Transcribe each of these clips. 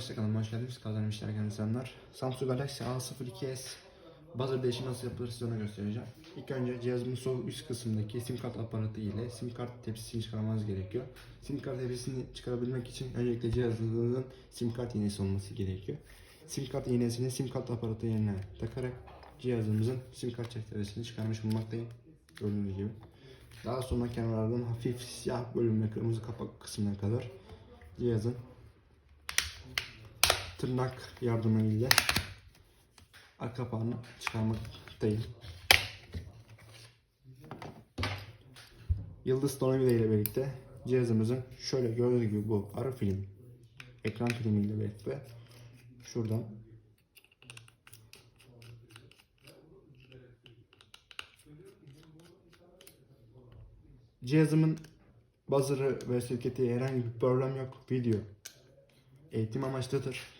arkadaşlar kanalıma hoş geldiniz. Kazanım işlerken insanlar. Samsung Galaxy A02s buzzer değişimi nasıl yapılır size onu göstereceğim. İlk önce cihazımın sol üst kısmındaki sim kart aparatı ile sim kart tepsisini çıkarmanız gerekiyor. Sim kart tepsisini çıkarabilmek için öncelikle cihazınızın sim kart iğnesi olması gerekiyor. Sim kart iğnesini sim kart aparatı yerine takarak cihazımızın sim kart çektirisini çıkarmış bulunmaktayım. Gördüğünüz gibi. Daha sonra kenarlardan hafif siyah bölüm ve kırmızı kapak kısmına kadar cihazın tırnak yardımıyla arka kapağını çıkarmaktayım. Yıldız tornavida ile birlikte cihazımızın şöyle gördüğünüz gibi bu ara film ekran filmi ile birlikte şuradan Cihazımın buzzer'ı ve sirketi herhangi bir problem yok. Video eğitim amaçlıdır.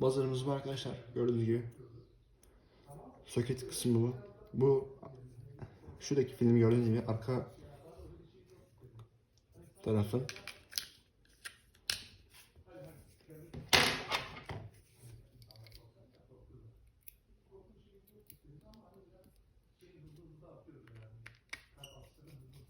buzzer'ımız var arkadaşlar. Gördüğünüz gibi. Soket kısmı bu. Bu şuradaki filmi gördüğünüz gibi arka tarafın cut off the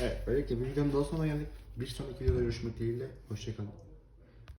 Evet, böylelikle bir videonun daha sonuna geldik. Bir sonraki videoda görüşmek dileğiyle. Hoşçakalın.